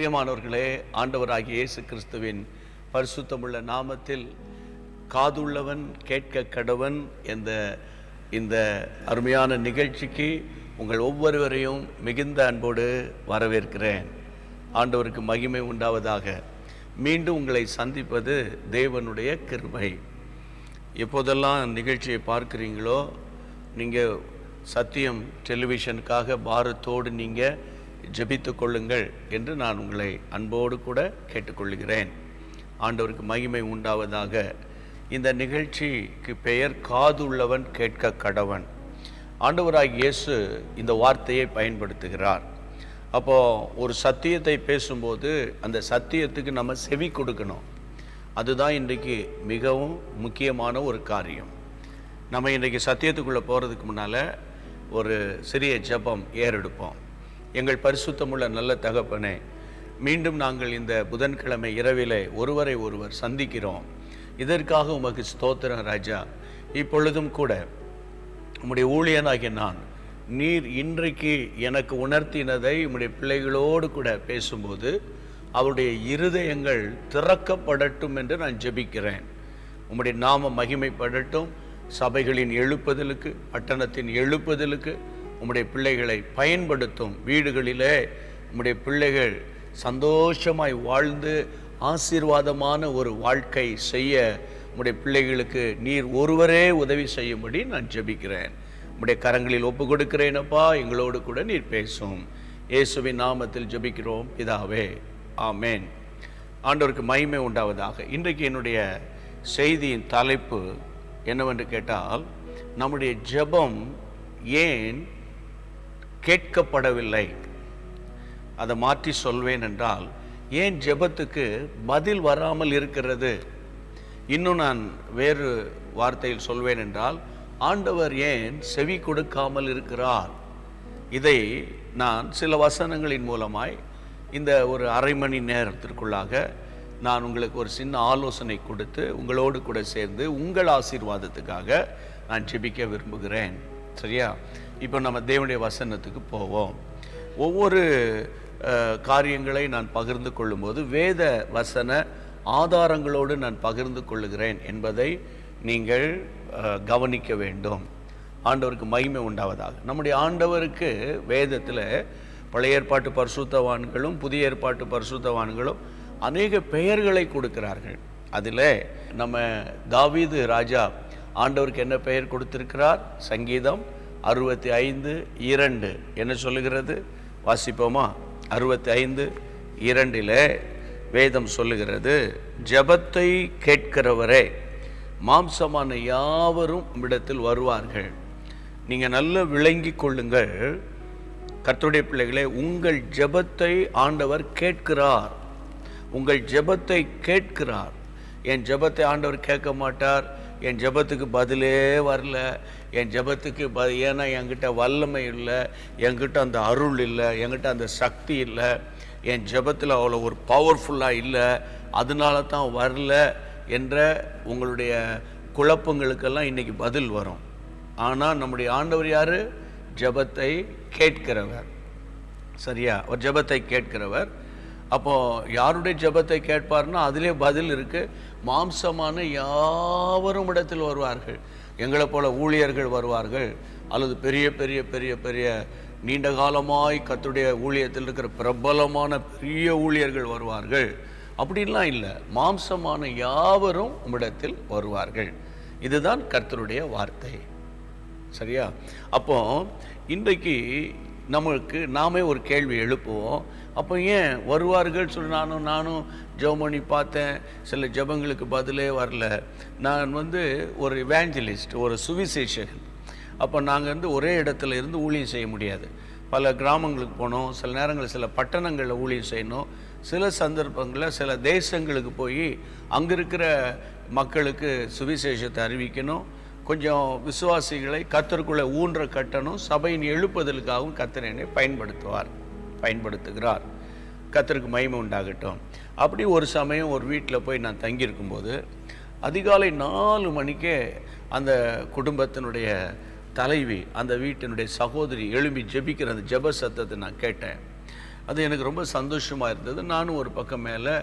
பிரியமானவர்களே ஆண்டவராகிய இயேசு கிறிஸ்துவின் பரிசுத்தமுள்ள நாமத்தில் காதுள்ளவன் கேட்க கடவன் என்ற இந்த அருமையான நிகழ்ச்சிக்கு உங்கள் ஒவ்வொருவரையும் மிகுந்த அன்போடு வரவேற்கிறேன். ஆண்டவருக்கு மகிமை உண்டாவதாக. மீண்டும் உங்களை சந்திப்பது தேவனுடைய கிருபை. எப்போதெல்லாம் நிகழ்ச்சியை பார்க்குறீங்களோ நீங்கள் சத்தியம் டெலிவிஷனுக்காக பாரத்தோடு நீங்கள் ஜெபித்து கொள்ளுங்கள் என்று நான் உங்களை அன்போடு கூட கேட்டுக்கொள்கிறேன். ஆண்டவருக்கு மகிமை உண்டாவதாக. இந்த நிகழ்ச்சிக்கு பெயர் காது உள்ளவன் கேட்க கடவன். ஆண்டவராக இயேசு இந்த வார்த்தையை பயன்படுத்துகிறார். அப்போது ஒரு சத்தியத்தை பேசும்போது அந்த சத்தியத்துக்கு நம்ம செவி கொடுக்கணும். அதுதான் இன்றைக்கு மிகவும் முக்கியமான ஒரு காரியம். நம்ம இன்றைக்கு சத்தியத்துக்குள்ளே போகிறதுக்கு முன்னால் ஒரு சிறிய ஜெபம் ஏறெடுப்போம். எங்கள் பரிசுத்தமுள்ள நல்ல தகப்பனே மீண்டும் நாங்கள் இந்த புதன்கிழமை இரவிலே ஒருவரை ஒருவர் சந்திக்கிறோம். இதற்காக உமக்கு ஸ்தோத்திரம் ராஜா. இப்பொழுதும் கூட உம்முடைய ஊழியனாகிய நான் நீர் இன்றைக்கு எனக்கு உணர்த்தினதை உம்முடைய பிள்ளைகளோடு கூட பேசும்போது அவருடைய இருதயங்கள் திறக்கப்படட்டும் என்று நான் ஜெபிக்கிறேன். உம்முடைய நாம மகிமைப்படட்டும். சபைகளின் எழுப்புதலுக்கு பட்டணத்தின் எழுப்புதலுக்கு உம்முடைய பிள்ளைகளை பயன்படுத்தும் வீடுகளிலே உம்முடைய பிள்ளைகள் சந்தோஷமாய் வாழ்ந்து ஆசீர்வாதமான ஒரு வாழ்க்கை செய்ய உம்முடைய பிள்ளைகளுக்கு நீர் ஒருவரே உதவி செய்யும்படி நான் ஜெபிக்கிறேன். உம்முடைய கரங்களில் ஒப்பு கொடுக்கிறேனப்பா எங்களோடு கூட நீர் பேசும். இயேசுவின் நாமத்தில் ஜெபிக்கிறோம். பிதாவே ஆமேன். ஆண்டவருக்கு மகிமை உண்டாவதாக. இன்றைக்கு என்னுடைய செய்தியின் தலைப்பு என்னவென்று கேட்டால் நம்முடைய ஜெபம் ஏன் கேட்கப்படவில்லை. அதை மாற்றி சொல்வேன் என்றால் ஏன் ஜெபத்துக்கு பதில் வராமல் இருக்கிறது? இன்னும் நான் வேறு வார்த்தையில் சொல்வேன் என்றால் ஆண்டவர் ஏன் செவி கொடுக்காமல் இருக்கிறார்? இதை நான் சில வசனங்களின் மூலமாய் இந்த ஒரு அரை மணி நேரத்திற்குள்ளாக நான் உங்களுக்கு ஒரு சின்ன ஆலோசனை கொடுத்து உங்களோடு கூட சேர்ந்து உங்கள் ஆசீர்வாதத்துக்காக நான் ஜெபிக்க விரும்புகிறேன். சரியா? இப்போ நம்ம தேவனுடைய வசனத்துக்கு போவோம். ஒவ்வொரு காரியங்களை நான் பகிர்ந்து கொள்ளும்போது வேத வசன ஆதாரங்களோடு நான் பகிர்ந்து கொள்ளுகிறேன் என்பதை நீங்கள் கவனிக்க வேண்டும். ஆண்டவருக்கு மகிமை உண்டாவதாக. நம்முடைய ஆண்டவருக்கு வேதத்தில் பழைய ஏற்பாட்டு பரிசுத்தவான்களும் புதிய ஏற்பாட்டு பரிசுத்தவான்களும் அநேக பெயர்களை கொடுக்கிறார்கள். அதில் நம்ம தாவீது ராஜா ஆண்டவருக்கு என்ன பெயர் கொடுத்திருக்கிறார்? சங்கீதம் அறுபத்தி ஐந்து இரண்டு. என்ன சொல்லுகிறது? வாசிப்போமா? அறுபத்தி ஐந்து இரண்டிலே வேதம் சொல்லுகிறது ஜெபத்தை கேட்கிறவரே மாம்சமான யாவரும் இடத்தில் வருவார்கள். நீங்கள் நல்லா விளங்கி கொள்ளுங்கள். கர்த்துடைய பிள்ளைகளே உங்கள் ஜெபத்தை ஆண்டவர் கேட்கிறார். உங்கள் ஜெபத்தை கேட்கிறார். என் ஜெபத்தை ஆண்டவர் கேட்க மாட்டார். என் ஜெபத்துக்கு பதிலே வரல. என் ஜெபத்துக்கு ப ஏன்னா என்கிட்ட வல்லமை இல்லை என்கிட்ட அந்த அருள் இல்லை என்கிட்ட அந்த சக்தி இல்லை என் ஜெபத்தில் அவ்வளோ ஒரு பவர்ஃபுல்லாக இல்லை அதனால தான் வரல என்ற உங்களுடைய குழப்பங்களுக்கெல்லாம் இன்றைக்கி பதில் வரும். ஆனால் நம்முடைய ஆண்டவர் யார்? ஜெபத்தை கேட்கிறவர். சரியா? ஒரு ஜெபத்தை கேட்கிறவர். அப்போது யாருடைய ஜெபத்தை கேட்பார்னா அதிலே பதில் இருக்குது மாம்சமான யாவரும் இடத்தில் வருவார்கள். எங்களை போல ஊழியர்கள் வருவார்கள். அல்லது பெரிய பெரிய பெரிய பெரிய நீண்ட காலமாய் கத்துடைய ஊழியத்தில் இருக்கிற பிரபலமான பெரிய ஊழியர்கள் வருவார்கள். அப்படின்லாம் இல்லை. மாம்சமான யாவரும் உம்மிடத்தில் வருவார்கள். இதுதான் கர்த்தருடைய வார்த்தை. சரியா? அப்போ இன்றைக்கு நம்மளுக்கு நாமே ஒரு கேள்வி எழுப்புவோம். அப்போ ஏன் வருவார்கள் சொல்லி நானும் நானும் ஜெபம் பண்ணி பார்த்தேன். சில ஜெபங்களுக்கு பதிலே வரல. நான் வந்து ஒரு வேஞ்சலிஸ்ட் ஒரு சுவிசேஷகன். அப்போ நாங்கள் வந்து ஒரே இடத்துல இருந்து ஊழியம் செய்ய முடியாது. பல கிராமங்களுக்கு போனோம். சில நேரங்களில் சில பட்டணங்களில் ஊழியம் செய்யணும். சில சந்தர்ப்பங்களில் சில தேசங்களுக்கு போய் அங்கே இருக்கிற மக்களுக்கு சுவிசேஷத்தை அறிவிக்கணும். கொஞ்சம் விசுவாசிகளை கத்தருக்குள்ளே ஊன்ற கட்டணும். சபையின் எழுப்புதலுக்காகவும் கத்தர் என்னை பயன்படுத்துவார் பயன்படுத்துகிறார். கத்தருக்கு மயிமை உண்டாகட்டும். அப்படி ஒரு சமயம் ஒரு வீட்டில் போய் நான் தங்கியிருக்கும்போது அதிகாலை நாலு மணிக்கே அந்த குடும்பத்தினுடைய தலைவி அந்த வீட்டினுடைய சகோதரி எழும்பி ஜெபிக்கிற அந்த ஜெப சத்தத்தை நான் கேட்டேன். அது எனக்கு ரொம்ப சந்தோஷமாக இருந்தது. நானும் ஒரு பக்கம் மேலே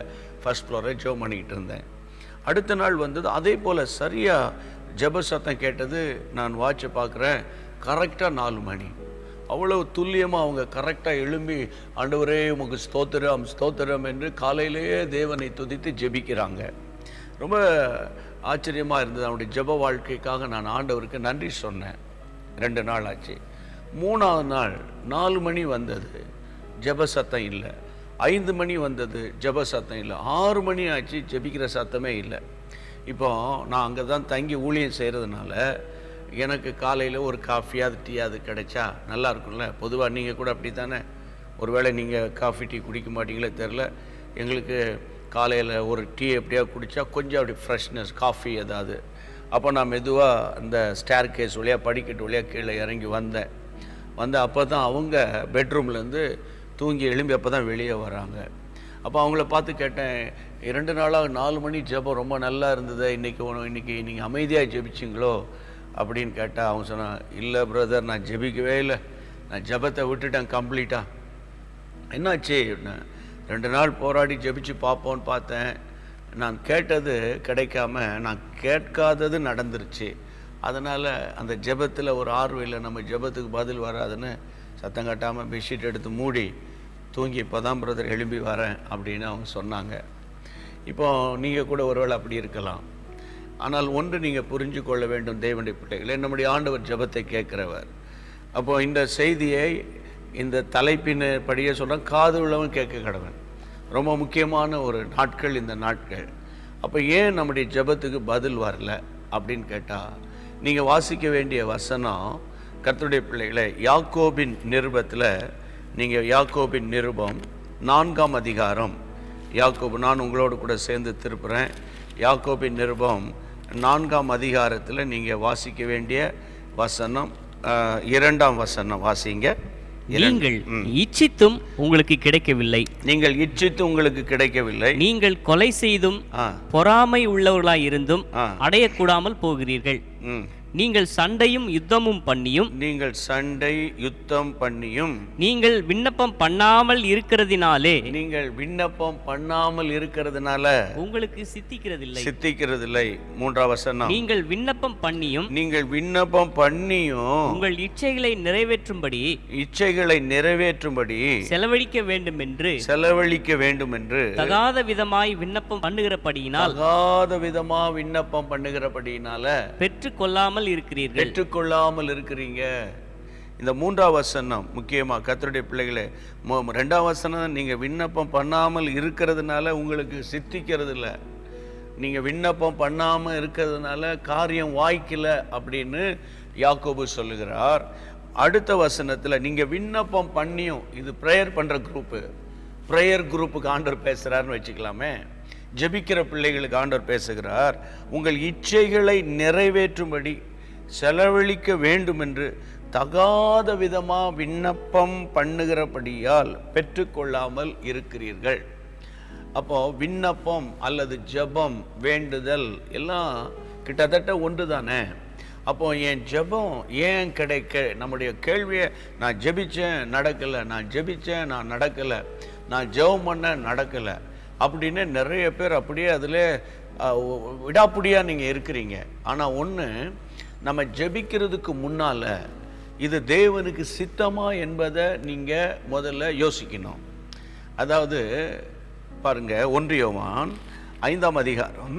ஃபர்ஸ்ட் ஃப்ளோரை ஜெபம் பண்ணிக்கிட்டு இருந்தேன். அடுத்த நாள் வந்தது அதே போல் சரியாக ஜெப சத்தம் கேட்டது. நான் வாட்சை பார்க்குறேன். கரெக்டாக நாலு மணி. அவ்வளவு துல்லியமாக அவங்க கரெக்டாக எழும்பி ஆண்டவரே உமக்கு ஸ்தோத்திரம் ஸ்தோத்திரம் என்று காலையிலேயே தேவனை துதித்து ஜெபிக்கிறாங்க. ரொம்ப ஆச்சரியமாக இருந்தது. அவனுடைய ஜெப வாழ்க்கைக்காக நான் ஆண்டவருக்கு நன்றி சொன்னேன். ரெண்டு நாள் ஆச்சு. மூணாவது நாள் நாலு மணி வந்தது. ஜெப சத்தம் இல்லை. ஐந்து மணி வந்தது ஜெப சத்தம் இல்லை. ஆறு மணி ஆச்சு ஜெபிக்கிற சத்தமே இல்லை. இப்போ நான் அங்கே தான் தங்கி ஊழியம் செய்கிறதுனால எனக்கு காலையில் ஒரு காஃபியாவது டீயாவது கிடைச்சா நல்லா இருக்கும்ல? பொதுவாக நீங்கள் கூட அப்படி தானே ஒருவேளை நீங்கள் காஃபி டீ குடிக்க மாட்டீங்களே தெரில எங்களுக்கு காலையில் ஒரு டீ எப்படியா குடித்தா கொஞ்சம் அப்படி ஃப்ரெஷ்னஸ் காஃபி ஏதாவது. அப்போ நான் மெதுவாக அந்த ஸ்டேர் கேஸ் வழியாக படிக்கட்டு வழியாக கீழே இறங்கி வந்தேன். வந்து அப்போ தான் அவங்க பெட்ரூம்லேருந்து தூங்கி எழும்பி அப்போ தான் வெளியே வராங்க. அப்போ அவங்கள பார்த்து கேட்டேன் இரண்டு நாளாக நாலு மணி ஜெபம் ரொம்ப நல்லா இருந்தது இன்றைக்கி ஒன்று இன்றைக்கி நீங்கள் அமைதியாக ஜெபிச்சிங்களோ? அப்படின்னு கேட்டால் அவங்க சொன்னான் இல்லை பிரதர் நான் ஜெபிக்கவே இல்லை. நான் ஜெபத்தை விட்டுட்டேன் கம்ப்ளீட்டாக என்னாச்சு? ரெண்டு நாள் போராடி ஜெபிச்சு பார்ப்போன்னு பார்த்தேன். நான் கேட்டது கிடைக்காம நான் கேட்காதது நடந்துருச்சு. அதனால் அந்த ஜெபத்தில் ஒரு ஆர்வம் இல்லை. நம்ம ஜெபத்துக்கு பதில் வராதுன்னு சத்தம் கட்டாமல் பெட்ஷீட் எடுத்து மூடி தூங்கி இப்போ தான் பிரதர் எழும்பி வரேன். அப்படின்னு அவங்க சொன்னாங்க. இப்போ நீங்கள் கூட ஒருவேளை அப்படி இருக்கலாம். ஆனால் ஒன்று நீங்கள் புரிஞ்சு கொள்ள வேண்டும் தேவனுடைய பிள்ளைகளே. நம்முடைய ஆண்டவர் ஜெபத்தை கேட்கிறவர். அப்போது இந்த செய்தியை இந்த தலைப்பின் படியே சொல்கிறேன் காது உள்ளவன் கேட்க கடவன். ரொம்ப முக்கியமான ஒரு நாட்கள் இந்த நாட்கள். அப்போ ஏன் நம்முடைய ஜெபத்துக்கு பதில் வரல அப்படின்னு கேட்டால் நீங்கள் வாசிக்க வேண்டிய வசனம் கர்த்தருடைய பிள்ளைகளை யாக்கோபின் நிருபத்தில் நீங்கள் யாக்கோபின் நிருபம் நான்காம் அதிகாரம். யாக்கோபு நான் உங்களோடு கூட சேர்ந்து திருப்புறேன். யாக்கோபின் நிருபம் நான்காம் அதிகாரத்தில் நீங்கள் வாசிக்க வேண்டிய வசனம் இரண்டாம் வசனம் வாசிங்க. நீங்கள் இச்சித்தும் உங்களுக்கு கிடைக்கவில்லை. நீங்கள் இச்சித்து உங்களுக்கு கிடைக்கவில்லை. நீங்கள் கொலை செய்தும் பொறாமை உள்ளவர்களாய் இருந்தும். அடையக்கூடாமல் போகிறீர்கள். நீங்கள் சண்டையும் யுத்தமும் பண்ணியும் நீங்கள் சண்டை யுத்தம் பண்ணியும் நீங்கள் விண்ணப்பம் பண்ணாமல் இருக்கிறதினாலே நீங்கள் விண்ணப்பம் பண்ணாமல் இருக்கிறதுனால உங்களுக்கு சித்திக்கிறதில்லை. சித்திக்கிறதில்லை. மூன்றாம் வசனம். நீங்கள் விண்ணப்பம் பண்ணியும் நீங்கள் விண்ணப்பம் பண்ணியும் உங்கள் இச்சைகளை நிறைவேற்றும்படி இச்சைகளை நிறைவேற்றும்படி செலவழிக்க வேண்டும் என்று செலவழிக்க வேண்டும் என்று தகாத விதமாய் விண்ணப்பம் பண்ணுகிறபடியினால் தகாத விதமா விண்ணப்பம் பண்ணுகிறபடினால பெற்றுக்கொள்ளாமல் இருக்கிறீர்கள். பெற்றுக்கொள்ளாமல் இருக்கிறீங்க. இந்த மூன்றாம் வசனம் முக்கியமாக கத்தருடைய பிள்ளைகளே மு- ரெண்டாம் வசனம் நீங்கள் விண்ணப்பம் பண்ணாமல் இருக்கிறதுனால உங்களுக்கு சித்திக்கிறது இல்லை நீங்கள் விண்ணப்பம் பண்ணாமல் இருக்கிறதுனால காரியம் வாய்க்கல அப்படின்னு யாக்கோபு சொல்லுகிறார். அடுத்த வசனத்தில் நீங்கள் விண்ணப்பம் பண்ணியும் இது ப்ரேயர் பண்ணுற குரூப்பு ப்ரேயர் குரூப்புக்கு ஆண்டர் பேசுகிறாருன்னு வச்சுக்கலாமே. ஜெபிக்கிற பிள்ளைகளுக்கு ஆண்டவர் பேசுகிறார். உங்கள் இச்சைகளை நிறைவேற்றும்படி செலவழிக்க வேண்டும் என்று தகாத விதமாக விண்ணப்பம் பண்ணுகிறபடியால் பெற்றுக்கொள்ளாமல் இருக்கிறீர்கள். அப்போ விண்ணப்பம் அல்லது ஜெபம் வேண்டுதல் எல்லாம் கிட்டத்தட்ட ஒன்று தானே? அப்போ என் ஜெபம் ஏன் கிடைக்க நம்முடைய கேள்வியை நான் ஜெபிச்சேன் நடக்கலை. நான் ஜபித்தேன் நான் நடக்கலை. நான் ஜெபம் பண்ண நடக்கலை. அப்படின்னு நிறைய பேர் அப்படியே அதில் விடாப்புடியாக நீங்கள் இருக்கிறீங்க. ஆனால் ஒன்று நம்ம ஜெபிக்கிறதுக்கு முன்னால் இது தேவனுக்கு சித்தமா என்பதை நீங்கள் முதல்ல யோசிக்கணும். அதாவது பாருங்க ஒன்றியவான் ஐந்தாம் அதிகாரம்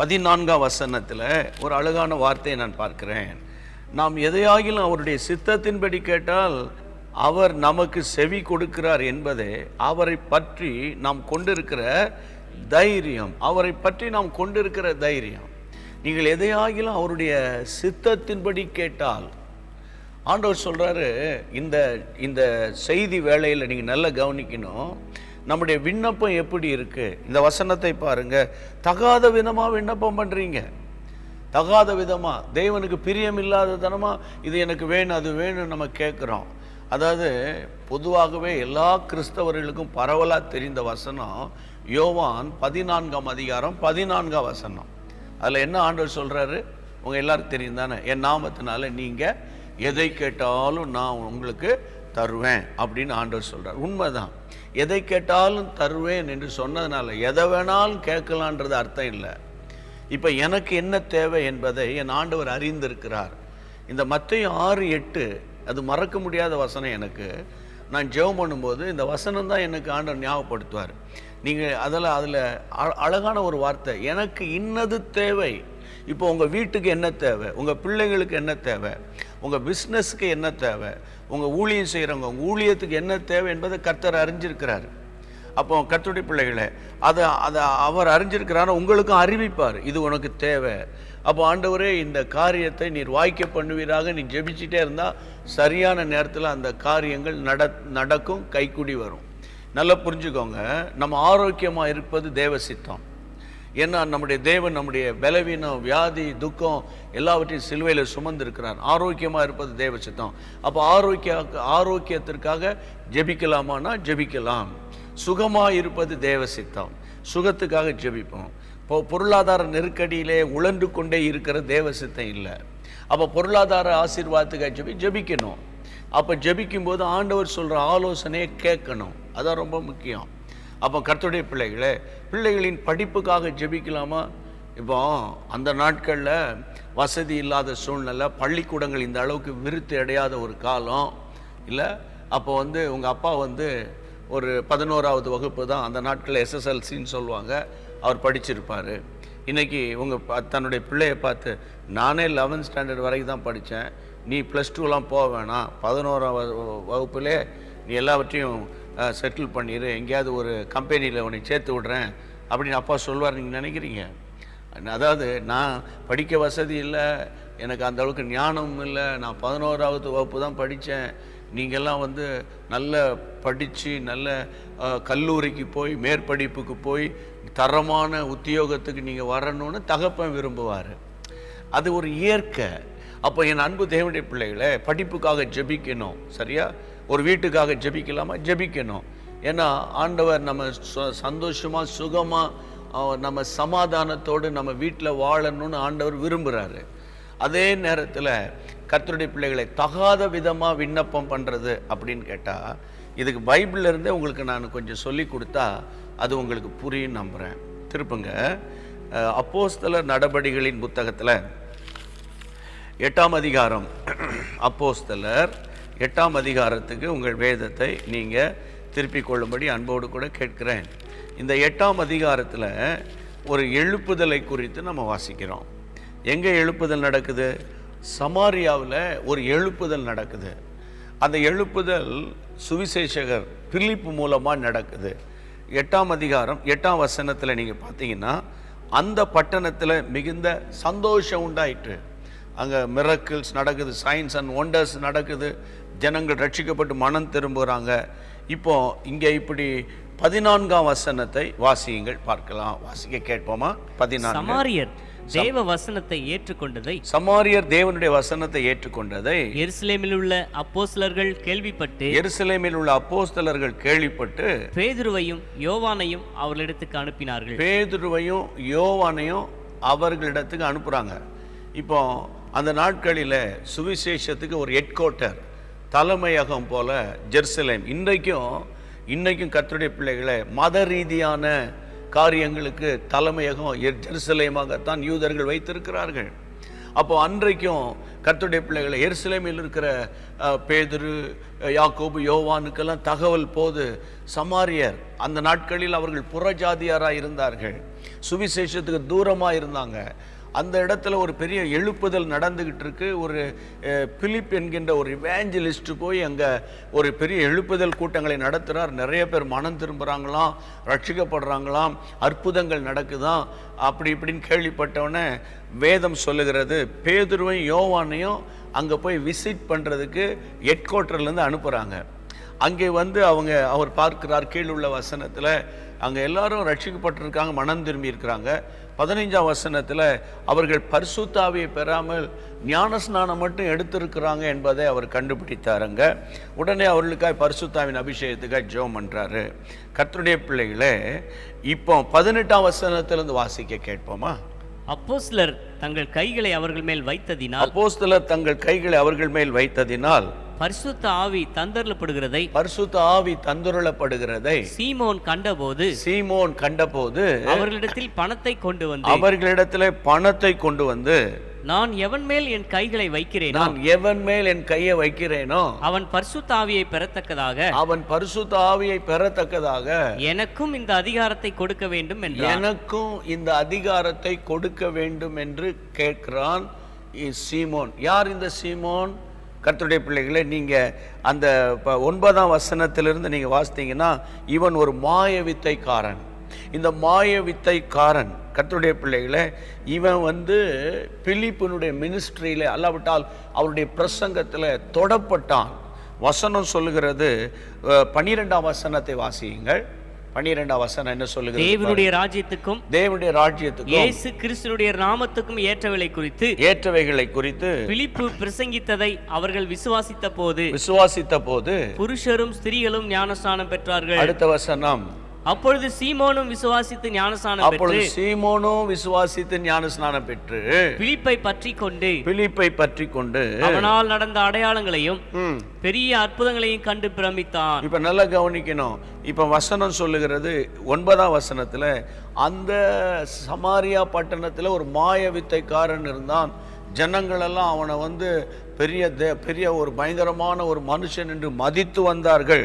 பதினான்காம் வசனத்தில் ஒரு அழகான வார்த்தையை நான் பார்க்கிறேன். நாம் எதையாகிலும் அவருடைய சித்தத்தின்படி கேட்டால் அவர் நமக்கு செவி கொடுக்கிறார் என்பதே அவரை பற்றி நாம் கொண்டிருக்கிற தைரியம். அவரை பற்றி நாம் கொண்டிருக்கிற தைரியம். நீங்கள் எதையாகிலும் அவருடைய சித்தத்தின்படி கேட்டால் ஆண்டவர் சொல்கிறாரு இந்த இந்த செய்தி வேலையில் நீங்கள் நல்லா கவனிக்கணும் நம்முடைய விண்ணப்பம் எப்படி இருக்குது இந்த வசனத்தை பாருங்க. தகாத விதமாக விண்ணப்பம் பண்ணுறீங்க தகாத விதமாக தெய்வனுக்கு பிரியம் இல்லாத தனமாக இது எனக்கு வேணும் அது வேணும் நம்ம கேட்குறோம் அதாவது பொதுவாகவே எல்லா கிறிஸ்தவர்களுக்கும் பரவலாக தெரிந்த வசனம் யோவான் பதினான்காம் அதிகாரம் பதினான்காம் வசனம். அதில் என்ன ஆண்டவர் சொல்கிறாரு உங்கள் எல்லாருக்கும் தெரியும் தானே? என் நாமத்தினால நீங்கள் எதை கேட்டாலும் நான் உங்களுக்கு தருவேன் அப்படின்னு ஆண்டவர் சொல்கிறார் உண்மைதான். எதை கேட்டாலும் தருவேன் என்று சொன்னதுனால எதை வேணாலும் கேட்கலான்றது அர்த்தம் இல்லை. இப்போ எனக்கு என்ன தேவை என்பதை என் ஆண்டவர் அறிந்திருக்கிறார். இந்த மத்தையும் ஆறு எட்டு அது மறக்க முடியாத வசனம் எனக்கு. நான் ஜெபம் பண்ணும்போது இந்த வசனம் தான் எனக்கு ஆண்டவர் ஞாபகப்படுத்துவார். நீங்கள் அதில் அதில் அழகான ஒரு வார்த்தை. எனக்கு இன்னது தேவை. இப்போ உங்கள் வீட்டுக்கு என்ன தேவை? உங்கள் பிள்ளைங்களுக்கு என்ன தேவை? உங்கள் பிஸ்னஸ்க்கு என்ன தேவை? உங்கள் ஊழியம் செய்கிறவங்க உங்கள் ஊழியத்துக்கு என்ன தேவை என்பதை கர்த்தர் அறிஞ்சிருக்கிறார். அப்போ கர்த்தருடைய பிள்ளைகளை அதை அதை அவர் அறிஞ்சிருக்கிறாரு உங்களுக்கும் அறிவிப்பார். இது உனக்கு தேவை. அப்போ ஆண்டவரே இந்த காரியத்தை நீர் வாய்க்க பண்ணுவீராக. நீ ஜெபிச்சிட்டே இருந்தால் சரியான நேரத்தில் அந்த காரியங்கள் நட நடக்கும் கைக்குடி வரும். நல்லா புரிஞ்சுக்கோங்க. நம்ம ஆரோக்கியமாக இருப்பது தேவ சித்தம். ஏன்னா நம்முடைய தேவன் நம்முடைய பலவீனம் வியாதி துக்கம் எல்லாவற்றையும் சிலுவையில் சுமந்திருக்கிறார். ஆரோக்கியமாக இருப்பது தேவ சித்தம். அப்போ ஆரோக்கிய ஆரோக்கியத்திற்காக ஜெபிக்கலாமான்னா ஜெபிக்கலாம். சுகமாக இருப்பது தேவ சித்தம். சுகத்துக்காக ஜெபிப்போம். இப்போ பொருளாதார நெருக்கடியிலே உழன்று கொண்டே இருக்கிற தேவ சித்தம் இல்லை. அப்போ பொருளாதார ஆசீர்வாதத்துக்காக ஜெபி ஜெபிக்கணும். அப்போ ஜெபிக்கும்போது ஆண்டவர் சொல்கிற ஆலோசனையை கேட்கணும். அதான் ரொம்ப முக்கியம். அப்போ கர்த்தருடைய பிள்ளைகளே பிள்ளைகளின் படிப்புக்காக ஜெபிக்கலாமா? இப்போ அந்த நாட்களில் வசதி இல்லாத சூழ்நிலை பள்ளிக்கூடங்கள் இந்த அளவுக்கு விருத்தி அடையாத ஒரு காலம் இல்லை? அப்போ வந்து உங்கள் அப்பா வந்து ஒரு பதினோராவது வகுப்பு தான் அந்த நாட்களில் எஸ்எஸ்எல்சின்னு சொல்லுவாங்க. அவர் படிச்சிருப்பார். இன்றைக்கி உங்கள் தன்னுடைய பிள்ளையை பார்த்து நானே லெவன்த் ஸ்டாண்டர்ட் வரைக்கும் தான் படித்தேன் நீ ப்ளஸ் டூலாம் போக வேணாம். பதினோராம் வகுப்புலே நீ எல்லாவற்றையும் செட்டில் பண்ணிடு எங்கேயாவது ஒரு கம்பெனியில் உன்னை சேர்த்து விடுறேன் அப்படின்னு அப்பா சொல்வார் நீங்கள் நினைக்கிறீங்க? அதாவது நான் படிக்க வசதி இல்லை எனக்கு அந்த அளவுக்கு ஞானமும் இல்லை நான் பதினோராவது வகுப்பு தான் படித்தேன் நீங்கள்லாம் வந்து நல்ல படித்து நல்ல கல்லூரிக்கு போய் மேற்படிப்புக்கு போய் தரமான உத்தியோகத்துக்கு நீங்கள் வரணும்னு தகப்பன் விரும்புவார். அது ஒரு இயற்கை. அப்போ என் அன்பு தேவனுடைய பிள்ளைகளை படிப்புக்காக ஜெபிக்கணும் சரியா? ஒரு வீட்டுக்காக ஜெபிக்கலாமா? ஜெபிக்கணும். ஏன்னா ஆண்டவர் நம்ம சந்தோஷமாக சுகமாக நம்ம சமாதானத்தோடு நம்ம வீட்டில் வாழணும்னு ஆண்டவர் விரும்புகிறாரு அதே நேரத்தில் கத்தருடைய பிள்ளைகளை தகாத விதமாக விண்ணப்பம் பண்ணுறது அப்படின்னு கேட்டால் இதுக்கு பைபிள்லேருந்தே உங்களுக்கு நான் கொஞ்சம் சொல்லி கொடுத்தா அது உங்களுக்கு புரியும் நம்புகிறேன் திருப்புங்க. அப்போஸ்தல நடபடிகளின் புத்தகத்தில் எட்டாம் அதிகாரம். அப்போஸ்தலர் எட்டாம் அதிகாரத்துக்கு உங்கள் வேதத்தை நீங்கள் திருப்பிக் கொள்ளும்படி அன்போடு கூட கேட்கிறேன். இந்த எட்டாம் அதிகாரத்தில் ஒரு எழுப்புதலை குறித்து நம்ம வாசிக்கிறோம். எங்கே எழுப்புதல் நடக்குது? சமாரியாவில் ஒரு எழுப்புதல் நடக்குது. அந்த எழுப்புதல் சுவிசேஷகர் பிலிப்பு மூலமாக நடக்குது. எட்டாம் அதிகாரம் எட்டாம் வசனத்தில் நீங்கள் பார்த்தீங்கன்னா அந்த பட்டணத்தில் மிகுந்த சந்தோஷம் உண்டாயிற்று. அங்கே மிரக்கிள்ஸ் நடக்குது சயின்ஸ் அண்ட் ஒண்டர்ஸ் நடக்குது. ஜனங்கள் ரட்சிக்கப்பட்டு மனம் திரும்புகிறாங்க இப்போ இங்கே இப்படி பதினான்காம் வசனத்தை வாசியுங்கள் பார்க்கலாம். வாசிக்க கேட்போமா? பதினான்கு. சமாரியர் தேவ வசனத்தை ஏற்றுக்கொண்டதை சமாரியர் தேவனுடைய வசனத்தை ஏற்றுக்கொண்டதை எருசலேமில் உள்ள அப்போஸ்தலர்கள் கேள்விப்பட்டு எருசலேமில் உள்ள அப்போஸ்தலர்கள் கேள்விப்பட்டு பேதுருவையும் யோவானையும் அவர்களிடத்துக்கு அனுப்பினார்கள். பேதுருவையும் யோவானையும் அவர்களிடத்துக்கு அனுப்புகிறாங்க இப்போ அந்த நாட்களில் சுவிசேஷத்துக்கு ஒரு ஹெட் குவார்ட்டர் தலைமையகம் போல ஜெருசலேம். இன்றைக்கும் இன்றைக்கும் கத்தருடைய பிள்ளைகளை மத ரீதியான காரியங்களுக்கு தலைமையகம் எர் ஜெருசலேமாகத்தான் யூதர்கள் வைத்திருக்கிறார்கள். அப்போ அன்றைக்கும் கர்த்தருடைய பிள்ளைகளை எருசலேமில் இருக்கிற பேதுரு யாக்கோபு யோவானுக்கெல்லாம் தகவல் போது சமாரியர் அந்த நாட்களில் அவர்கள் புறஜாதியாராக இருந்தார்கள் சுவிசேஷத்துக்கு தூரமாக இருந்தாங்க அந்த இடத்துல ஒரு பெரிய எழுப்புதல் நடந்துக்கிட்டு இருக்கு ஒரு பிலிப் என்கின்ற ஒரு இவேஞ்சலிஸ்ட் போய் அங்கே ஒரு பெரிய எழுப்புதல் கூட்டங்களை நடத்துகிறார் நிறைய பேர் மனம் திரும்புகிறாங்களாம் ரட்சிக்கப்படுறாங்களாம் அற்புதங்கள் நடக்குதான் அப்படி இப்படின்னு கேள்விப்பட்டவொடனே வேதம் சொல்லுகிறது. பேதுருவையும் யோவானையும் அங்கே போய் விசிட் பண்ணுறதுக்கு ஹெட் குவார்ட்டர்லேருந்து அனுப்புகிறாங்க அங்கே வந்து அவங்க அவர் பார்க்கிறார் கீழ் உள்ள வசனத்தில். அங்கே எல்லாரும் ரட்சிக்கப்பட்டிருக்காங்க மனம் திரும்பி இருக்கிறாங்க பதினைஞ்சாம் வசனத்தில் அவர்கள் பரிசுத்தாவியை பெறாமல் ஞானஸ்நானம் மட்டும் எடுத்திருக்கிறாங்க என்பதை அவர் கண்டுபிடித்தாருங்க. உடனே அவர்களுக்காக பரிசுத்தாவின் அபிஷேகத்துக்காக ஜெபம் பண்ணுறாரு கர்த்தருடைய பிள்ளைகளே இப்போ பதினெட்டாம் வசனத்திலிருந்து வாசிக்க கேட்போமா? அப்போஸ்தலர் தங்கள் கைகளை அவர்கள் மேல் வைத்ததினால் அப்போஸ்தலர் தங்கள் கைகளை அவர்கள் மேல் வைத்ததினால் பரிசுத்த ஆவி தந்தரப்படுகிறதை பரிசுத்த ஆவி தந்துருளப்படுகிறதை சீமோன் கண்டபோது சீமோன் கண்டபோது அவர்களிடத்தில் பணத்தை கொண்டு வந்து அவர்களிடத்திலே பணத்தை கொண்டு வந்து நான் எவன் மேல் என் கைகளை வைக்கிறேனோ நான் எவன் மேல் என் கையை வைக்கிறேனோ அவன் பரிசுத்த ஆவியை பெறத்தக்கதாக அவன் பரிசுத்த ஆவியை பெறத்தக்கதாக எனக்கும் இந்த அதிகாரத்தை கொடுக்க வேண்டும் என்றார் எனக்கும் இந்த அதிகாரத்தை கொடுக்க வேண்டும் என்று கேட்கிறான் சீமோன். யார் இந்த சீமோன்? கர்த்தருடைய பிள்ளைகளை நீங்கள் அந்த ப- ஒன்பதாம் வசனத்திலிருந்து நீங்கள் வாசித்தீங்கன்னா இவன் ஒரு மாய வித்தைக்காரன் இந்த மாய வித்தைக்காரன் கர்த்தருடைய பிள்ளைகளை இவன் வந்து பிலிப்பினுடைய மினிஸ்ட்ரியில் அல்லாவிட்டால் அவருடைய பிரசங்கத்தில் தொடப்பட்டான். வசனம் சொல்லுகிறது பன்னிரெண்டாம் வசனத்தை வாசியுங்கள். பன்னிரெண்டாம் வசனம் என்ன சொல்லுகிறது தேவனுடைய ராஜ்யத்துக்கும் தேவனுடைய ராஜ்யத்துக்கும் இயேசு கிறிஸ்துனுடைய நாமத்துக்கும் ஏற்றவிலை குறித்து ஏற்றவைகளை குறித்து பிலிப்பு பிரசங்கித்ததை அவர்கள் விசுவாசித்த போது விசுவாசித்த போது புருஷரும் ஸ்திரீகளும் ஞானஸ்நானம் பெற்றார்கள். அடுத்த வசனம். அப்பொழுது சீமோனும் விசுவாசித்து ஞானஸ்நானம் அப்பொழுது பெற்று சீமோனும் விசுவாசித்து ஞானஸ்நானம் பெற்று பிலிப்பை பற்றி கொண்டு பிலிப்பை பற்றி கொண்டு அவனால் நடந்த அடையாளங்களையும் பெரிய அற்புதங்களையும் கண்டு பிரமித்தான். இப்ப நல்லா கவனிக்கணும். இப்ப வசனம் சொல்லுகிறது ஒன்பதாம் வசனத்துல அந்த சமாரியா பட்டணத்துல ஒரு மாய வித்தைக்காரன் இருந்தான். ஜனங்களெல்லாம் அவனை வந்து பெரிய தே பெரிய ஒரு பயங்கரமான ஒரு மனுஷன் என்று மதித்து வந்தார்கள்.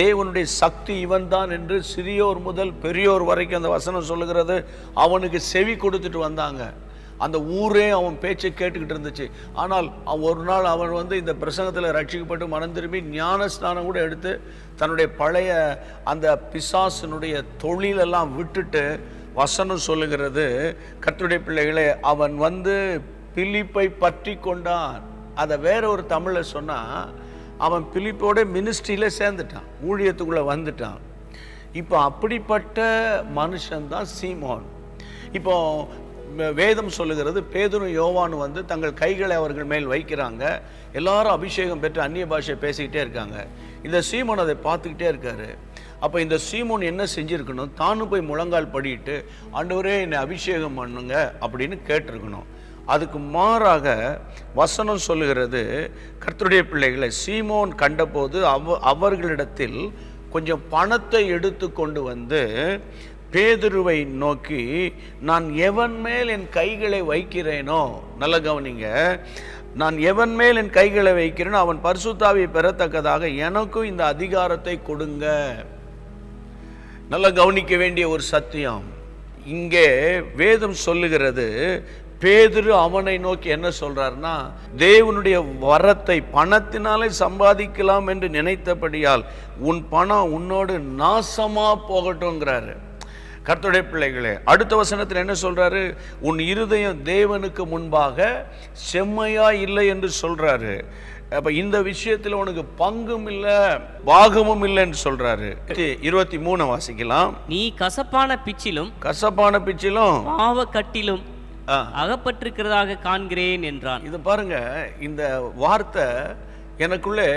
தேவனுடைய சக்தி இவன்தான் என்று சிறியோர் முதல் பெரியோர் வரைக்கும் அந்த வசனம் சொல்லுகிறது. அவனுக்கு செவி கொடுத்துட்டு வந்தாங்க. அந்த ஊரே அவன் பேச்சை கேட்டுக்கிட்டு இருந்துச்சு. ஆனால் அவன் ஒரு நாள் அவன் வந்து இந்த பிரசங்கத்தில் ரட்சிக்கப்பட்டு மனம் திரும்பி ஞான ஸ்நானம் கூட எடுத்து தன்னுடைய பழைய அந்த பிசாசினுடைய தொழிலெல்லாம் விட்டுட்டு வசனம் சொல்லுகிறது. கத்துடைய பிள்ளைகளே அவன் வந்து பிலிப்பை பற்றி கொண்டான். அதை வேற ஒரு தமிழில் சொன்னால் அவன் பிலிப்போட மினிஸ்ட்ரியில் சேர்ந்துட்டான் ஊழியத்துக்குள்ளே வந்துட்டான். இப்போ அப்படிப்பட்ட மனுஷன்தான் சீமோன். இப்போ வேதம் சொல்லுகிறது பேதுரும் யோவானு வந்து தங்கள் கைகளை அவர்கள் மேல் வைக்கிறாங்க. எல்லாரும் அபிஷேகம் பெற்று அந்நிய பாஷையை பேசிக்கிட்டே இருக்காங்க. இந்த சீமோன் அதை பார்த்துக்கிட்டே இருக்காரு. அப்போ இந்த சீமோன் என்ன செஞ்சுருக்கணும்? தானும் போய் முழங்கால் படிட்டு ஆண்டவரே என்னை அபிஷேகம் பண்ணுங்க அப்படின்னு கேட்டிருக்கணும். அதுக்கு மாறாக வசனம் சொல்லுகிறது கர்த்தருடைய பிள்ளைகளை சீமோன் கண்டபோது அவ அவர்களிடத்தில் கொஞ்சம் பணத்தை எடுத்து கொண்டு வந்து பேதுருவை நோக்கி நான் எவன் மேல் என் கைகளை வைக்கிறேனோ? நல்ல கவனிங்க. நான் எவன் மேல் என் கைகளை வைக்கிறேனோ அவன் பரிசுத்தாவை பெறத்தக்கதாக எனக்கும் இந்த அதிகாரத்தை கொடுங்க. நல்லா கவனிக்க வேண்டிய ஒரு சத்தியம். இங்கே வேதம் சொல்லுகிறது பேதுரு அவனை நோக்கி என்ன சொல்றாருன்னா தேவனுடைய வரத்தை பணத்தினாலே சம்பாதிக்கலாம் என்று நினைத்தபடியால் உன் பணம் உன்னோடு நாசமா போகட்டும்ங்கிறாரு. கர்த்தருடைய பிள்ளைகளே அடுத்த வசனத்தில் என்ன சொல்றாரு? உன் இருதயம் தேவனுக்கு முன்பாக செம்மையா இல்லை என்று சொல்றாரு. அப்ப இந்த விஷயத்தில் உனக்கு பங்கும் இல்லை பாகமும் இல்லைன்னு சொல்றாரு. இருபத்தி மூணு வாசிக்கலாம். நீ கசப்பான பிச்சிலும் கசப்பான பிச்சிலும் பாவக்கட்டிலும் ஆ, அகப்பட்டிருக்கிறதாக காண்கிறேன் என்றான். இது பாருங்க இந்த வார்த்தை எனக்குள்ளே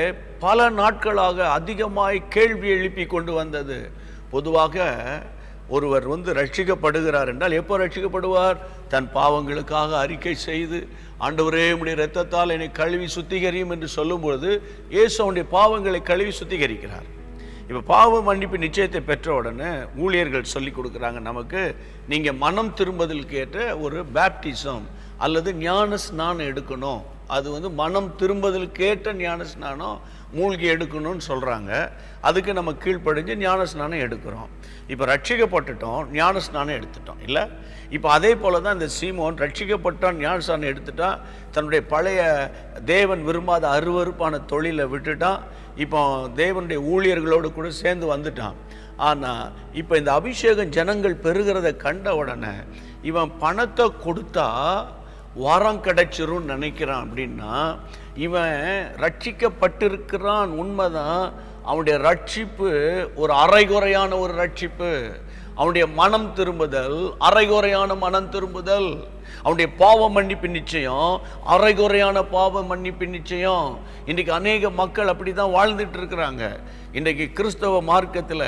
பல நாட்களாக அதிகமாய் கேள்வி எழுப்பி கொண்டு வந்தது. பொதுவாக ஒருவர் வந்து ரட்சிக்கப்படுகிறார் என்றால் எப்போ ரட்சிக்கப்படுவார்? தன் பாவங்களுக்காக அறிக்கை செய்து ஆண்டவரே உடைய இரத்தத்தால் என்னை கழுவி சுத்திகரியும் என்று சொல்லும்பொழுது இயேசு அவனுடைய பாவங்களை கழுவி சுத்திகரிக்கிறார். இப்போ பாவ மன்னிப்பு நிச்சயத்தை பெற்ற உடனே ஊழியர்கள் சொல்லி கொடுக்குறாங்க நமக்கு. நீங்கள் மனம் திரும்புதலுக்கு ஏற்ற ஒரு பேப்டிசம் அல்லது ஞான ஸ்நானம் எடுக்கணும். அது வந்து மனம் திரும்புதலுக்கு ஏற்ற ஞான ஸ்நானம் மூழ்கி எடுக்கணும்னு சொல்கிறாங்க அதுக்கு நம்ம கீழ்ப்படிஞ்சு ஞான ஸ்நானம் எடுக்கிறோம். இப்போ ரட்சிக்கப்பட்டுட்டோம் ஞான ஸ்நானம் எடுத்துட்டோம் இல்லை? இப்போ அதே போல தான் இந்த சீமோன் ரட்சிக்கப்பட்டான் ஞான ஸ்நானம் எடுத்துட்டான் தன்னுடைய பழைய தேவன் விரும்பாத அருவருப்பான தொழிலை விட்டுட்டான். இப்போ தேவனுடைய ஊழியர்களோடு கூட சேர்ந்து வந்துட்டான். ஆனால் இப்போ இந்த அபிஷேகம் ஜனங்கள் பெறுகிறத கண்ட உடனே இவன் பணத்தை கொடுத்தா வரம் கிடைச்சிரும்னு நினைக்கிறான் அப்படின்னா இவன் ரட்சிக்கப்பட்டிருக்கிறான் உண்மைதான். அவனுடைய ரட்சிப்பு ஒரு அரைகுறையான ஒரு ரட்சிப்பு. அவனுடைய மனம் திரும்புதல் அரைகுறையான மனம் திரும்புதல். அவனுடைய பாவ மன்னிப்பு நிச்சயம். அரைகுறையான பாவ மன்னிப்பு நிச்சயம். இன்றைக்கி அநேக மக்கள் அப்படி தான் வாழ்ந்துட்டு இருக்கிறாங்க. இன்றைக்கு கிறிஸ்தவ மார்க்கத்தில்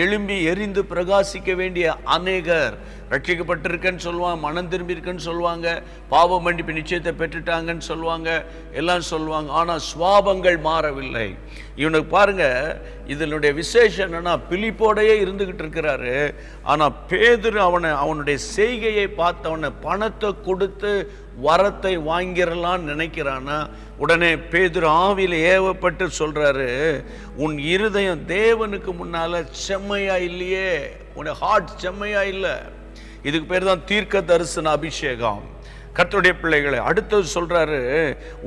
எழும்பி எரிந்து பிரகாசிக்க வேண்டிய அநேகர் ரட்சிக்கப்பட்டிருக்கேன்னு சொல்லுவாங்க மனம் திரும்பியிருக்குன்னு சொல்லுவாங்க பாவ மன்னிப்பு நிச்சயத்தை பெற்றுட்டாங்கன்னு சொல்லுவாங்க எல்லாம் சொல்லுவாங்க. ஆனால் சுவாபங்கள் மாறவில்லை. இவனுக்கு பாருங்கள் இதனுடைய விசேஷம் என்னன்னா பிலிப்போடையே இருந்துக்கிட்டு இருக்கிறாரு. ஆனால் பேதுரு அவனை அவனுடைய செய்கையை பார்த்தவனை பணத்தை கொடுத்து வரத்தை வாங்கிடலான்னு நினைக்கிறானா உடனே பேதுரு ஆவியில் ஏவப்பட்டு சொல்கிறாரு உன் இருதயம் தேவனுக்கு முன்னால் செம்மையா இல்லையே உன் ஹார்ட் செம்மையா இல்லை. இதுக்கு பேர் தான் தீர்க்க தரிசன அபிஷேகம். கர்த்தருடைய பிள்ளைகளை அடுத்தது சொல்கிறாரு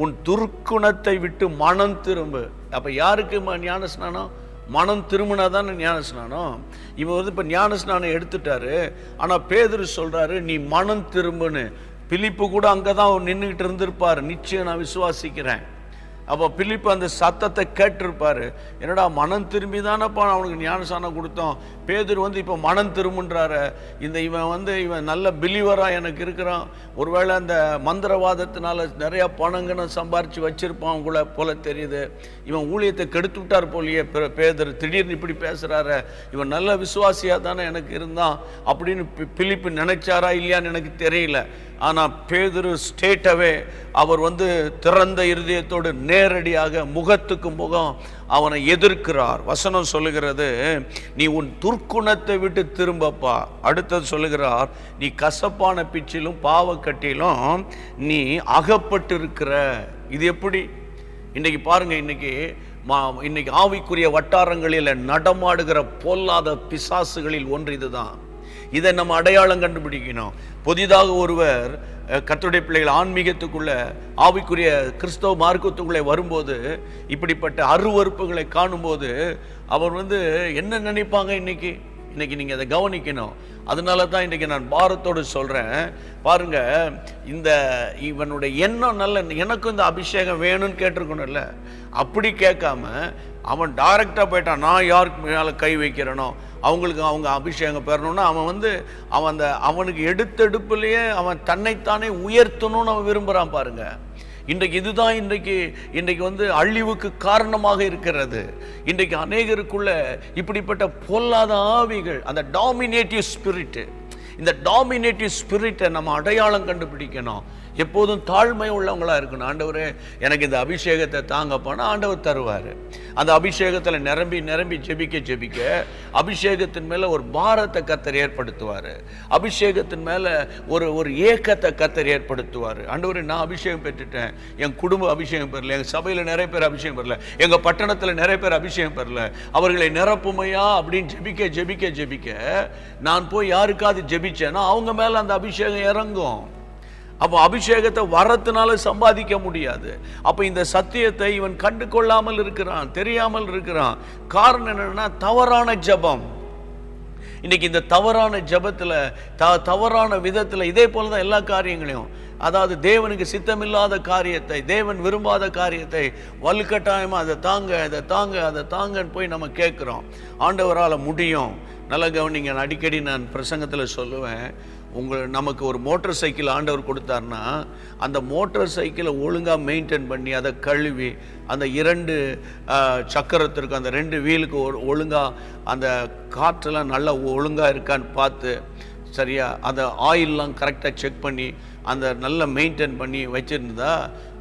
உன் துர்க்குணத்தை விட்டு மனம் திரும்பு. அப்போ யாருக்கு ஞான ஸ்நானம் மனம் திரும்பினா தானே ஞான ஸ்நானம் இவன் வந்து இப்போ ஞான ஸ்நானம் எடுத்துட்டாரு ஆனால் பேதர் சொல்கிறாரு நீ மனம் திரும்புன்னு. பிலிப்பு கூட அங்கே தான் நின்றுக்கிட்டு இருந்திருப்பார். நிச்சயம் நான் விசுவாசிக்கிறேன். அப்போ பிலிப்பு அந்த சத்தத்தை கேட்டிருப்பார். என்னடா மனம் திரும்பி தானப்பா அவனுக்கு ஞானசானம் கொடுத்தோம். பேதுரு வந்து இப்போ மனம் திரும்புன்றாரு. இந்த இவன் வந்து இவன் நல்ல பிலிவராக எனக்கு இருக்கிறான். ஒருவேளை அந்த மந்திரவாதத்தினால நிறையா பணங்கன்னு சம்பாரித்து வச்சுருப்பான் கூட போல தெரியுது. இவன் ஊழியத்தை கெடுத்து விட்டார் போலியே பேதர். திடீர்னு இப்படி பேசுகிறாரு இவன் நல்ல விசுவாசியாக தானே எனக்கு இருந்தான் அப்படின்னு பி- பிலிப்பு நினைச்சாரா இல்லையான்னு எனக்கு தெரியல. ஆனால் பேதுரு ஸ்டேட்டவே அவர் வந்து திறந்த இருதயத்தோடு நேரடியாக முகத்துக்கு முகம் அவனை எதிர்க்கிறார். வசனம் சொல்லுகிறது நீ உன் துர்க்குணத்தை விட்டு திரும்பப்பா. அடுத்தது சொல்லுகிறார் நீ கசப்பான பிச்சிலும் பாவக்கட்டிலும் நீ அகப்பட்டிருக்கிற. இது எப்படி? இன்னைக்கு பாருங்க இன்னைக்கு மா இன்னைக்கு ஆவிக்குரிய வட்டாரங்களில் நடமாடுகிற பொல்லாத பிசாசுகளில் ஒன்று இதுதான். இதை நம்ம அடையாளம் கண்டுபிடிக்கணும். புதிதாக ஒருவர் அஹ், பிள்ளைகள் ஆன்மீகத்துக்குள்ளே ஆவிக்குரிய கிறிஸ்தவ மார்க்கத்துக்குள்ளே வரும்போது இப்படிப்பட்ட அருவறுப்புகளை காணும்போது அவர் வந்து என்ன நினைப்பாங்க இன்னைக்கு? இன்னைக்கு நீங்கள் அதை கவனிக்கணும். அதனால தான் இன்றைக்கி நான் பாரத்தோடு சொல்கிறேன் பாருங்க இந்த இவனுடைய எண்ணம் நல்ல எனக்கும் இந்த அபிஷேகம் வேணும்னு கேட்டிருக்கணும்ல. அப்படி கேட்காம அவன் டைரக்டாக போயிட்டான். நான் யாருக்கு மேலே கை வைக்கிறனோ அவங்களுக்கு அவங்க அபிஷேகம் பெறணும்னா அவன் வந்து அவன் அந்த அவனுக்கு எடுத்தெடுப்புலேயே அவன் தன்னைத்தானே உயர்த்தணும்னு அவன் விரும்புகிறான் பாருங்க. இன்றைக்கு இதுதான் இன்றைக்கு இன்றைக்கு வந்து அழிவுக்கு காரணமாக இருக்கிறது. இன்றைக்கு அநேகருக்குள்ள இப்படிப்பட்ட பொல்லாத ஆவிகள் அந்த டாமினேட்டிவ் ஸ்பிரிட்டு இந்த டாமினேட்டிவ் ஸ்பிரிட்டை நம்ம அடையாளம் கண்டுபிடிக்கணும். எப்போதும் தாழ்மை உள்ளவங்களா இருக்கணும். ஆண்டவரே எனக்கு இந்த அபிஷேகத்தை தாங்க ஆண்டவர் தருவார். அந்த அபிஷேகத்தில் நிரம்பி நிரம்பி ஜெபிக்க ஜெபிக்க அபிஷேகத்தின் மேலே ஒரு பாரத்தை கத்தர் ஏற்படுத்துவார். அபிஷேகத்தின் மேலே ஒரு ஒரு ஏக்கத்தை கத்தர் ஏற்படுத்துவார். ஆண்டவர் நான் அபிஷேகம் பெற்றுட்டேன். என் குடும்ப அபிஷேகம் பெறல. எங்கள் சபையில் நிறைய பேர் அபிஷேகம் பெறல. எங்கள் பட்டணத்தில் நிறைய பேர் அபிஷேகம் பெறல. அவர்களை நிரப்புமையா அப்படின்னு ஜெபிக்க ஜெபிக்க ஜெபிக்க நான் போய் யாருக்காவது ஜெபிச்சேன்னா அவங்க மேலே அந்த அபிஷேகம் இறங்கும். அப்போ அபிஷேகத்தை வரத்தினால சம்பாதிக்க முடியாது. அப்போ இந்த சத்தியத்தை இவன் கண்டு கொள்ளாமல் இருக்கிறான் தெரியாமல் இருக்கிறான். காரணம் என்னன்னா தவறான ஜெபம். இன்றைக்கி இந்த தவறான ஜபத்தில் த தவறான விதத்தில் இதே போல தான் எல்லா காரியங்களையும். அதாவது தேவனுக்கு சித்தமில்லாத காரியத்தை தேவன் விரும்பாத காரியத்தை வலுக்கட்டாயமாக அதை தாங்க அதை தாங்க அதை தாங்கன்னு போய் நம்ம கேட்குறோம். ஆண்டவரால் முடியும். நல்ல கவனிங்க அடிக்கடி நான் பிரசங்கத்தில் சொல்லுவேன். உங்கள் நமக்கு ஒரு மோட்டார் சைக்கிள் ஆண்டவர் கொடுத்தாருன்னா அந்த மோட்டார் சைக்கிளை ஒழுங்காக மெயின்டைன் பண்ணி அதை கழுவி அந்த இரண்டு சக்கரத்திற்கு அந்த ரெண்டு வீலுக்கு ஒழுங்காக அந்த காற்றெல்லாம் நல்லா ஒழுங்காக இருக்கான்னு பார்த்து சரியா அந்த ஆயிலெலாம் கரெக்டாக செக் பண்ணி அந்த நல்ல மெயின்டைன் பண்ணி வச்சுருந்தா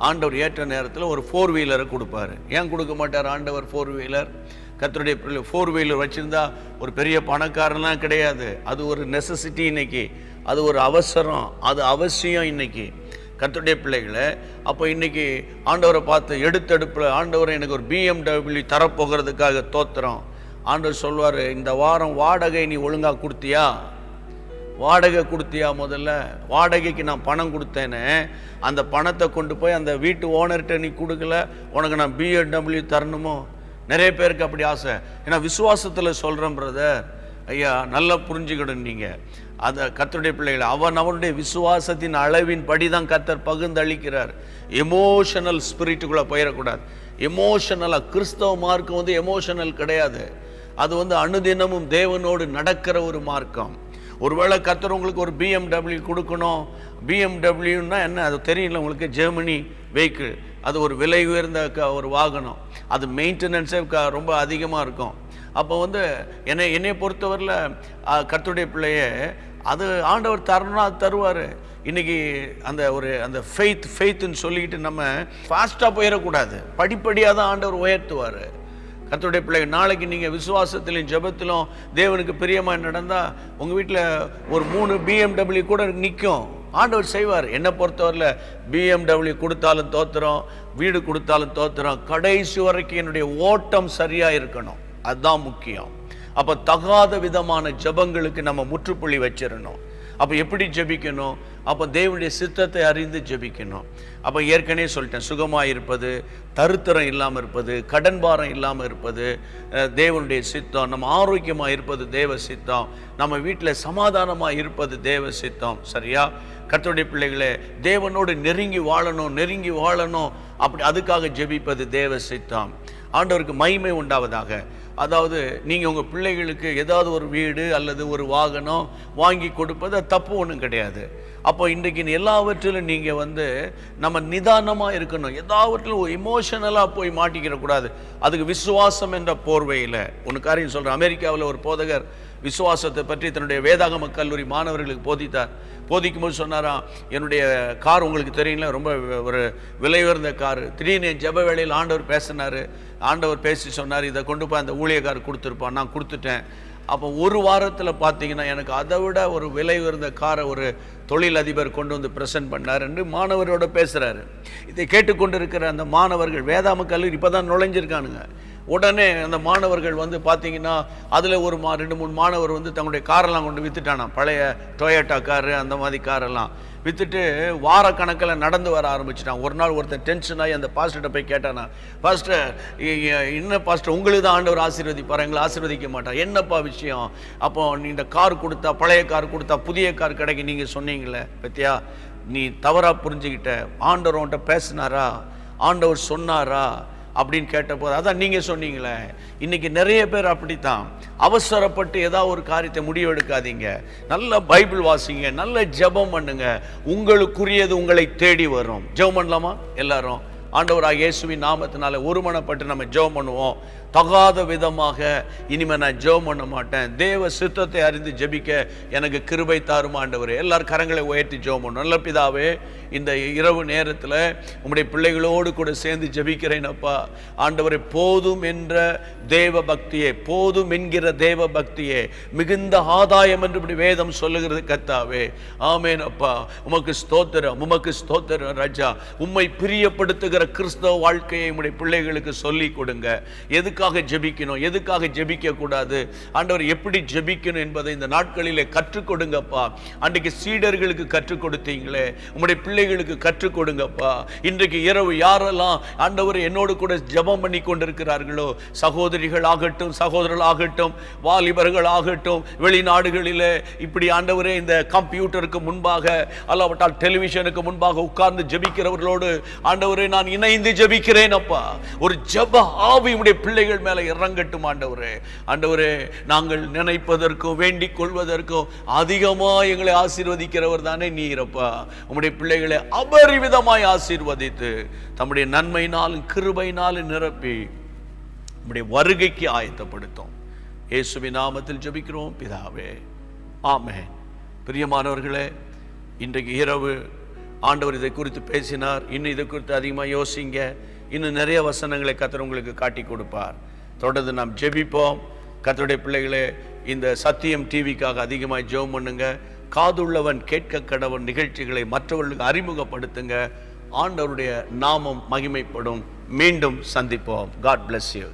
ஆண்டவர் ஏற்ற நேரத்தில் ஒரு ஃபோர் வீலரை கொடுப்பாரு. ஏன் கொடுக்க மாட்டார் ஆண்டவர் ஃபோர் வீலர்? கத்தருடைய ஃபோர் வீலர் வச்சுருந்தா ஒரு பெரிய பணக்காரன்லாம் கிடையாது. அது ஒரு நெசசிட்டி இன்றைக்கி அது ஒரு அவசரம். அது அவசியம் இன்னைக்கு. கத்துடைய பிள்ளைகளை அப்போ இன்றைக்கி ஆண்டவரை பார்த்து எடுத்தெடுப்பில் ஆண்டவரை எனக்கு ஒரு பிஎம்டபிள்யூ தரப்போகிறதுக்காக தோத்துறோம் ஆண்டவர் சொல்வார் இந்த வாரம் வாடகை நீ ஒழுங்காக கொடுத்தியா? வாடகை கொடுத்தியா முதல்ல? வாடகைக்கு நான் பணம் கொடுத்தேனே. அந்த பணத்தை கொண்டு போய் அந்த வீட்டு ஓனர்கிட்ட நீ கொடுக்கல? உனக்கு நான் பிஎம்டபிள்யூ தரணுமோ? நிறைய பேருக்கு அப்படி ஆசை. ஏன்னா விசுவாசத்தில் சொல்கிறேன் பிரதர் ஐயா நல்லா புரிஞ்சுக்கிடும் நீங்கள் அதை கத்தருடைய பிள்ளைகளை அவன் அவனுடைய விசுவாசத்தின் அளவின் படி தான் கத்தர் பகிர்ந்தளிக்கிறார் எமோஷனல் ஸ்பிரிட்டுக்குள்ளே போயிடக்கூடாது எமோஷனலாக கிறிஸ்தவ மார்க்கம் வந்து எமோஷனல் கிடையாது. அது வந்து அனுதினமும் தேவனோடு நடக்கிற ஒரு மார்க்கம். ஒருவேளை கத்தர் உங்களுக்கு ஒரு பிஎம்டபிள்யூ கொடுக்கணும். பிஎம்டபிள்யூன்னா என்ன? அது தெரியல உங்களுக்கு? ஜெர்மனி வெஹிக்கிள் அது ஒரு விலை உயர்ந்த க- ஒரு வாகனம். அது மெயின்டெனன்ஸே ரொம்ப அதிகமாக இருக்கும். அப்போ வந்து என்னை என்னை பொறுத்தவரையில் கர்த்தருடைய பிள்ளையே அது ஆண்டவர் தரணும்னா அது தருவார். இன்றைக்கி அந்த ஒரு அந்த ஃபெய்த் ஃபெய்த்துன்னு சொல்லிக்கிட்டு நம்ம ஃபாஸ்ட்டாக போயிடக்கூடாது. படிப்படியாக தான் ஆண்டவர் உயர்த்துவார். கத்துடைய பிள்ளை நாளைக்கு நீங்கள் விசுவாசத்திலையும் ஜபத்திலும் தேவனுக்கு பிரியமாக நடந்தால் உங்கள் வீட்டில் ஒரு மூணு பிஎம்டபிள்யூ கூட நிற்கும் ஆண்டவர் செய்வார். என்னை பொறுத்தவரையில் பிஎம்டபிள்யூ கொடுத்தாலும் தோத்துறோம் வீடு கொடுத்தாலும் தோத்துறோம் கடைசி வரைக்கும் என்னுடைய ஓட்டம் சரியாக இருக்கணும். அதுதான் முக்கியம். அப்போ தகாத விதமான ஜெபங்களுக்கு நம்ம முற்றுப்புள்ளி வச்சிடணும் அப்போ எப்படி ஜெபிக்கணும்? அப்போ தேவனுடைய சித்தத்தை அறிந்து ஜெபிக்கணும். அப்போ ஏற்கனவே சொல்லிட்டேன் சுகமாக இருப்பது தருத்தரம் இல்லாமல் இருப்பது கடன் பாரம் இல்லாமல் இருப்பது தேவனுடைய சித்தம் நம்ம ஆரோக்கியமாக இருப்பது தேவ சித்தம் நம்ம வீட்டில் சமாதானமாக இருப்பது தேவ சித்தம் சரியா? கத்தோடைய பிள்ளைகளே தேவனோடு நெருங்கி வாழணும் நெருங்கி வாழணும் அப்படி அதுக்காக ஜெபிப்பது தேவ சித்தம். ஆண்டவருக்கு மகிமை உண்டாவதாக. அதாவது நீங்கள் உங்கள் பிள்ளைகளுக்கு ஏதாவது ஒரு வீடு அல்லது ஒரு வாகனம் வாங்கி கொடுப்பது தப்பு ஒன்றும் கிடையாது. அப்போ இன்றைக்கு எல்லாவற்றிலும் நீங்கள் வந்து நம்ம நிதானமாக இருக்கணும். எல்லாவற்றிலும் இமோஷனலாக போய் மாட்டிக்கிறக்கூடாது அதுக்கு விசுவாசம் என்ற போர்வையில் ஒன்று காரியம் சொல்கிறேன் அமெரிக்காவில் ஒரு போதகர் விசுவாசத்தை பற்றி தன்னுடைய வேதாகம கல்லூரி மாணவர்களுக்கு போதித்தார். போதிக்கும் போது சொன்னாராம் என்னுடைய கார் உங்களுக்கு தெரியல ரொம்ப ஒரு விலை உயர்ந்த கார். திடீர்னு என் வேளையில் ஆண்டவர் பேசினார். ஆண்டவர் பேசி சொன்னார் இதை கொண்டு போய் அந்த ஊழியக்காரர் கொடுத்துருப்பான் நான் கொடுத்துட்டேன். அப்போ ஒரு வாரத்தில் பார்த்தீங்கன்னா எனக்கு அதை விட ஒரு விலை உயர்ந்த காரை ஒரு தொழிலதிபர் கொண்டு வந்து ப்ரெசென்ட் பண்ணார் என்று மாணவரோட பேசுகிறாரு இதை கேட்டுக்கொண்டிருக்கிற அந்த மாணவர்கள் வேதாம கல்லூரி இப்போ தான் நுழைஞ்சிருக்கானுங்க. உடனே அந்த மாணவர்கள் வந்து பார்த்தீங்கன்னா அதில் ஒரு மா ரெண்டு மூணு மாணவர் வந்து தங்களுடைய காரெல்லாம் கொண்டு விற்றுட்டானா பழைய டொயோட்டா காரு அந்த மாதிரி காரெல்லாம். விற்றுட்டு வாரக்கணக்கில் நடந்து வர ஆரம்பிச்சிட்டான். ஒரு நாள் ஒருத்தன் டென்ஷன் ஆகி அந்த பாஸ்டர்கிட்ட போய் கேட்டானா பாஸ்டர் என்ன பாஸ்டர் உங்களுக்கு தான் ஆண்டவர் ஆசீர்வதிப்பார்? எங்களை ஆசீர்வதிக்க மாட்டான் என்னப்பா விஷயம்? அப்போ நீ இந்த கார் கொடுத்தா பழைய கார் கொடுத்தா புதிய கார் கிடைக்கும் நீங்கள் சொன்னீங்களே பத்தியா? நீ தவறாக புரிஞ்சுக்கிட்ட. ஆண்டவர் உன்கிட்ட பேசினாரா? ஆண்டவர் சொன்னாரா? அப்படின்னு கேட்டபோது அதான் நீங்கள் சொன்னீங்களே இன்றைக்கி நிறைய பேர் அப்படித்தான். அவசரப்பட்டு ஏதாவது ஒரு காரியத்தை முடிவெடுக்காதீங்க. நல்ல பைபிள் வாசிங்க நல்ல ஜெபம் பண்ணுங்க. உங்களுக்குரியது உங்களை தேடி வரும். ஜெபம் பண்ணலாமா? எல்லாரும். ஆண்டவராக இயேசுவின் நாமத்தினால ஒருமனப்பட்டு நம்ம ஜெபம் பண்ணுவோம். தகாத விதமாக இனிமே நான் ஜெபம் பண்ண மாட்டேன். தேவ சித்தத்தை அறிந்து ஜெபிக்க எனக்கு கிருபை தாரும் ஆண்டவரே. எல்லாரும் கரங்களை உயர்த்தி ஜெபம் பண்ணும் நல்ல பிதாவே இந்த இரவு நேரத்தில் உங்களுடைய பிள்ளைகளோடு கூட சேர்ந்து ஜெபிக்கிறேன் அப்பா. போதும் என்ற தேவ பக்தியே போதும் என்கிற தேவ பக்தியே மிகுந்த ஆதாயம் என்று இப்படி வேதம் சொல்லுகிறது கத்தாவே. ஆமேன் அப்பா. உமக்கு ஸ்தோத்திரம் உமக்கு ஸ்தோத்திரம் ராஜா. உம்மை பிரியப்படுத்துகிற கிறிஸ்தவ வாழ்க்கையை உங்களுடைய பிள்ளைகளுக்கு சொல்லி கொடுங்க. எதுக்கு எதுக்காக ஜெபிக்கணும்? எதுக்காக ஜெபிக்க கூடாது ஆண்டவர் எப்படி ஜெபிக்கணும் என்பதை இந்த நாட்களிலே கற்றுக் கொடுங்கப்பா. அன்றைக்கு சீடர்களுக்கு கற்றுக் கொடுத்தீங்களே. உங்களுடைய பிள்ளைகளுக்கு கற்றுக் கொடுங்கப்பா. இன்றைக்கு இரவு யாரெல்லாம் ஆண்டவர் என்னோடு கூட ஜெபம் பண்ணி கொண்டிருக்கிறார்களோ சகோதரிகள் ஆகட்டும் சகோதரர்கள் ஆகட்டும் வாலிபர்கள் ஆகட்டும் வெளிநாடுகளிலே இப்படி ஆண்டவரே இந்த கம்ப்யூட்டருக்கு முன்பாக அல்லாவிட்டால் டெலிவிஷனுக்கு முன்பாக உட்கார்ந்து ஜெபிக்கிறவர்களோடு ஆண்டவரே நான் இணைந்து ஜெபிக்கிறேன் அப்பா ஒரு ஜெப ஆவி உடைய பிள்ளைகள் மேலே இறங்கட்டும் ஆண்டவரே. ஆண்டவரே நாங்கள் நினைப்பதற்கும் வேண்டிக் கொள்வதற்கும் அதிகமா எங்களை ஆசீர்வதிக்கிறவர் தானே நீரப்பா உம்முடைய பிள்ளைகளை அபரிவிதமாய் ஆசீர்வதித்து தம்முடைய நன்மையினாலும் கிருபையினாலும் நிரப்பி நம்முடைய வருகைக்கு ஆயத்தப்படுத்தும். இயேசுவி நாமத்தில் ஜபிக்கிறோம் பிதாவே. ஆமே பிரியமானவர்களே இன்றைக்கு இரவு ஆண்டவர் இதை குறித்து பேசினார். இன்னும் இதை குறித்து அதிகமாக யோசிங்க. இன்னும் நிறைய வசனங்களை கத்தர் உங்களுக்கு காட்டி கொடுப்பார். தொடர்ந்து நாம் ஜெபிப்போம். கத்தருடைய பிள்ளைகளே இந்த சத்தியம் டிவிக்காக அதிகமாக ஜெபம் பண்ணுங்க. காதுள்ளவன் கேட்க கடவன் நிகழ்ச்சிகளை மற்றவர்களுக்கு அறிமுகப்படுத்துங்க. ஆண்டவருடைய நாமம் மகிமைப்படும். மீண்டும் சந்திப்போம். God bless you